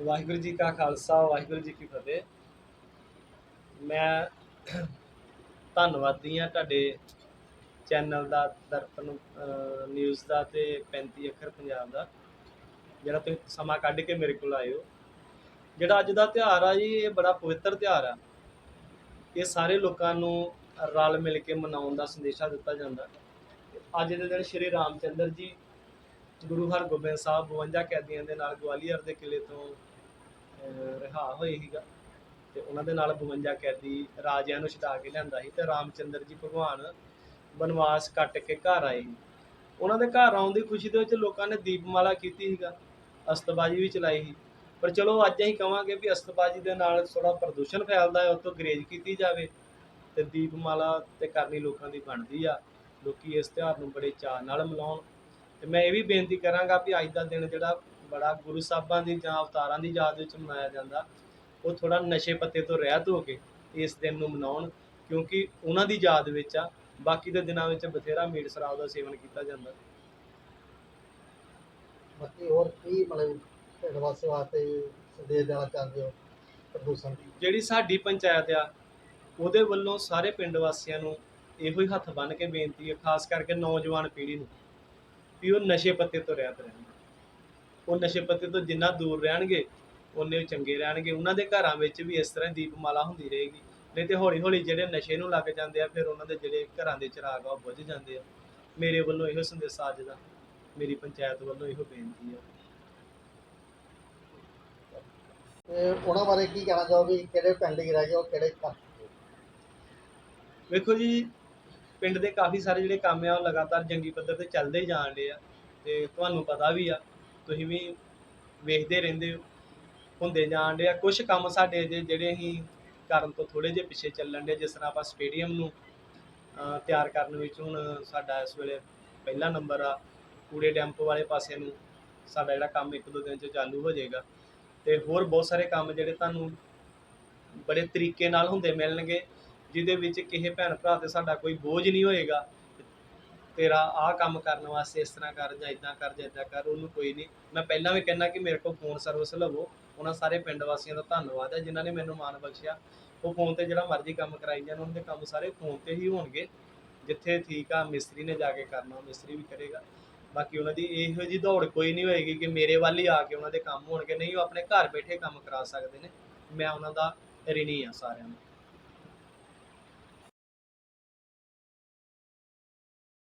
ਵਾਹਿਗੁਰੂ ਜੀ ਕਾ ਖਾਲਸਾ, ਵਾਹਿਗੁਰੂ ਜੀ ਕੀ ਫਤਿਹ। ਮੈਂ ਧੰਨਵਾਦੀ ਹਾਂ ਤੁਹਾਡੇ ਚੈਨਲ ਦਾ, ਦਰਪਨ ਨਿਊਜ਼ ਦਾ ਤੇ 35 ਅੱਖਰ ਪੰਜਾਬ ਦਾ, ਜਿਹੜਾ ਤੁਸੀਂ ਸਮਾਂ ਕੱਢ ਕੇ ਮੇਰੇ ਕੋਲ ਆਏ ਹੋ। ਜਿਹੜਾ ਅੱਜ ਦਾ ਤਿਉਹਾਰ ਆ ਜੀ, ਇਹ ਬੜਾ ਪਵਿੱਤਰ ਤਿਉਹਾਰ ਆ। ਇਹ ਸਾਰੇ ਲੋਕਾਂ ਨੂੰ ਰਲ ਮਿਲ ਕੇ ਮਨਾਉਣ ਦਾ ਸੰਦੇਸ਼ਾ ਦਿੱਤਾ ਜਾਂਦਾ। ਅੱਜ ਦੇ ਦਿਨ ਸ਼੍ਰੀ ਰਾਮਚੰਦਰ ਜੀ ਗੁਰੂ ਹਰਗੋਬਿੰਦ ਸਾਹਿਬ 52 ਕੈਦੀਆਂ ਦੇ ਨਾਲ ਗਵਾਲੀਅਰ ਦੇ ਕਿਲੇ ਤੋਂ ਰਿਹਾ ਹੋਏ ਸੀਗਾ ਤੇ ਉਹਨਾਂ ਦੇ ਨਾਲ 52 ਕੈਦੀ ਰਾਜਿਆਂ ਨੂੰ ਛਡਾ ਕੇ ਲਿਆਂਦਾ ਸੀ ਤੇ ਰਾਮਚੰਦਰ ਜੀ ਭਗਵਾਨ ਬਨਵਾਸ ਕੱਟ ਕੇ ਘਰ ਆਏ ਸੀ। ਉਹਨਾਂ ਦੇ ਘਰ ਆਉਣ ਦੀ ਖੁਸ਼ੀ ਦੇ ਵਿੱਚ ਲੋਕਾਂ ਨੇ ਦੀਪਮਾਲਾ ਕੀਤੀ ਸੀਗਾ, ਅਸਤਬਾਜੀ ਵੀ ਚਲਾਈ ਸੀ। ਪਰ ਚਲੋ ਅੱਜ ਅਸੀਂ ਕਵਾਂਗੇ ਵੀ ਅਸਤਬਾਜੀ ਦੇ ਨਾਲ ਥੋੜਾ ਪ੍ਰਦੂਸ਼ਣ ਫੈਲਦਾ ਹੈ ਉਹ ਤੋਂ ਗਰੇਜ ਕੀਤੀ ਜਾਵੇ ਤੇ ਦੀਪਮਾਲਾ ਤੇ ਕਰਨੀ ਲੋਕਾਂ ਦੀ ਬਣਦੀ ਆ। ਲੋਕੀ ਇਸ ਤਿਉਹਾਰ ਨੂੰ ਬੜੇ ਚਾਅ ਨਾਲ ਮਨਾਉਣ। ਤੇ ਮੈਂ ਇਹ ਵੀ ਬੇਨਤੀ ਕਰਾਂਗਾ ਵੀ ਅੱਜ ਦਾ ਦਿਨ ਜਿਹੜਾ ਬੜਾ ਗੁਰੂ ਸਾਹਿਬਾਂ ਦੀ ਜਾਂ ਅਵਤਾਰਾਂ ਦੀ ਯਾਦ ਵਿੱਚ ਮਨਾਇਆ ਜਾਂਦਾ ਉਹ ਥੋੜਾ ਨਸ਼ੇ ਪੱਤੇ ਤੋਂ ਰਹਿਤ ਹੋ ਕੇ ਇਸ ਦਿਨ ਨੂੰ ਮਨਾਉਣ ਕਿਉਂਕਿ ਉਹਨਾਂ ਦੀ ਯਾਦ ਵਿੱਚ ਆ ਬਾਕੀ ਦੇ ਦਿਨਾਂ ਵਿੱਚ ਬਥੇਰਾ ਮੀਟ ਸ਼ਰਾਬ ਦਾ ਸੇਵਨ ਕੀਤਾ ਜਾਂਦਾ। ਬਾਕੀ ਹੋਰ ਕੀ ਮਤਲਬ ਪਿੰਡ ਵਾਸੀਆਂ ਵਾਸਤੇ ਸੰਦੇਸ਼ ਦੇਣਾ ਚਾਹੁੰਦੇ ਹੋ ਪ੍ਰਦੂਸ਼ਣ ਦੀ ਜਿਹੜੀ ਸਾਡੀ ਪੰਚਾਇਤ ਆ ਉਹਦੇ ਵੱਲੋਂ ਸਾਰੇ ਪਿੰਡ ਵਾਸੀਆਂ ਨੂੰ ਇਹੋ ਹੀ ਹੱਥ ਬੰਨ੍ਹ ਕੇ ਬੇਨਤੀ ਹੈ ਖਾਸ ਕਰਕੇ ਨੌਜਵਾਨ ਪੀੜ੍ਹੀ ਨੂੰ। ਵੀ ਉਹ ਨਸ਼ੇ ਪੱਤੇ ਤੋਂ ਰਹਿਤ ਰਹਿਣ ਉਹ ਨਸ਼ੇ ਪੱਤੇ ਤੋਂ ਜਿੰਨਾ ਦੂਰ ਰਹਿਣਗੇ ਉਨੇ ਉਹ ਚੰਗੇ ਰਹਿਣਗੇ। ਉਹਨਾਂ ਦੇ ਘਰਾਂ ਵਿੱਚ ਵੀ ਇਸ ਤਰ੍ਹਾਂ ਦੀਪਮਾਲਾ ਹੁੰਦੀ ਰਹੇਗੀ। ਨਹੀਂ ਤੇ ਹੌਲੀ ਹੌਲੀ ਜਿਹੜੇ ਨਸ਼ੇ ਨੂੰ ਲੱਗ ਜਾਂਦੇ ਆ ਫਿਰ ਉਹਨਾਂ ਦੇ ਜਿਹੜੇ ਘਰਾਂ ਦੇ ਚਿਰਾਗ ਆ ਉਹ ਬੁੱਝ ਜਾਂਦੇ ਆ। ਮੇਰੇ ਵੱਲੋਂ ਇਹੋ ਸੰਦੇਸ਼ਾ ਅੱਜ ਦਾ ਮੇਰੀ ਪੰਚਾਇਤ ਵੱਲੋਂ ਇਹੋ ਬੇਨਤੀ ਆ। ਤੇ ਉਹਨਾਂ ਬਾਰੇ ਕੀ ਕਹਿਣਾ ਚਾਹੋਗੇ? ਕਿਹੜੇ ਪਿੰਡ ਹੀ ਰਹਿ ਗਏ ਉਹ ਕਿਹੜੇ ਕਰ ਵੇਖੋ ਜੀ ਪਿੰਡ ਦੇ ਕਾਫੀ ਸਾਰੇ ਜਿਹੜੇ ਕੰਮ ਆ, ਉਹ ਲਗਾਤਾਰ ਜੰਗੀ ਪੱਧਰ ਤੇ ਚੱਲਦੇ ਹੀ ਜਾਣ ਡੇ ਆ ਤੇ ਤੁਹਾਨੂੰ ਪਤਾ ਵੀ ਆ, ਤੁਸੀਂ ਵੀ ਵੇਖਦੇ ਰਹਿੰਦੇ ਹੋ, ਹੁੰਦੇ ਜਾਣ ਡੇ ਆ। ਕੁਝ ਕੰਮ ਸਾਡੇ ਜੇ ਜਿਹੜੇ ਅਸੀਂ ਕਰਨ ਤੋਂ ਥੋੜੇ ਜਿਹੇ ਪਿੱਛੇ ਚੱਲਣ ਡੇ ਜਿਸ ਤਰ੍ਹਾਂ ਆਪਾਂ ਸਟੇਡੀਅਮ ਨੂੰ ਤਿਆਰ ਕਰਨ ਵਿੱਚ ਹੁਣ ਸਾਡਾ ਇਸ ਵੇਲੇ ਪਹਿਲਾ ਨੰਬਰ ਆ, ਕੂੜੇ ਡੈਂਪ ਵਾਲੇ ਪਾਸੇ ਨੂੰ ਸਾਡਾ ਜਿਹੜਾ ਕੰਮ ਇੱਕ ਦੋ ਦਿਨ ਚ ਚਾਲੂ ਹੋ ਜਾਏਗਾ। ਤੇ ਹੋਰ ਬਹੁਤ ਸਾਰੇ ਕੰਮ ਜਿਹੜੇ ਤੁਹਾਨੂੰ ਬੜੇ ਤਰੀਕੇ ਨਾਲ ਹੁੰਦੇ ਮਿਲਣਗੇ। ਜਿਹਦੇ ਵਿੱਚ ਕਿਸੇ ਭੈਣ ਭਰਾ ਤੇ ਸਾਡਾ ਕੋਈ ਬੋਝ ਨਹੀਂ ਹੋਏਗਾ। ਤੇਰਾ ਆਹ ਕੰਮ ਕਰਨ ਵਾਸਤੇ ਇਸ ਤਰ੍ਹਾਂ ਕਰ ਜਾਂ ਇਦਾਂ ਕਰ ਜਾਂ ਇਦਾਂ ਕਰ, ਉਹਨੂੰ ਕੋਈ ਨਹੀਂ। ਮੈਂ ਪਹਿਲਾਂ ਵੀ ਕਹਿਣਾ ਕਿ ਮੇਰੇ ਕੋਲ ਫੋਨ ਸਰਵਿਸ ਲਵੋ। ਉਹਨਾਂ ਸਾਰੇ ਪਿੰਡ ਵਾਸੀਆਂ ਦਾ ਧੰਨਵਾਦ ਹੈ, ਜਿਨ੍ਹਾਂ ਨੇ ਮੈਨੂੰ ਮਾਣ ਬਖਸ਼ਿਆ। ਉਹ ਫੋਨ ਤੇ ਜਿਹੜਾ ਮਰਜ਼ੀ ਕੰਮ ਕਰਾਈ ਜਾਣ, ਉਹਨਾਂ ਦੇ ਕੰਮ ਸਾਰੇ ਫੋਨ ਤੇ ਹੀ ਹੋਣਗੇ। ਜਿੱਥੇ ਠੀਕ ਆ, ਮਿਸਤਰੀ ਨੇ ਜਾ ਕੇ ਕਰਨਾ, ਮਿਸਤਰੀ ਵੀ ਕਰੇਗਾ। ਬਾਕੀ ਉਹਨਾਂ ਦੀ ਇਹੋ ਜੀ ਦੌੜ ਕੋਈ ਨਹੀਂ ਹੋਏਗੀ ਕਿ ਮੇਰੇ ਵੱਲ ਹੀ ਆ ਕੇ ਉਹਨਾਂ ਦੇ ਕੰਮ ਹੋਣਗੇ। ਨਹੀਂ, ਉਹ ਆਪਣੇ ਘਰ ਬੈਠੇ ਕੰਮ ਕਰਾ ਸਕਦੇ ਨੇ। ਮੈਂ ਉਹਨਾਂ ਦਾ ਰਿਣੀ ਆ ਸਾਰਿਆਂ ਨੂੰ।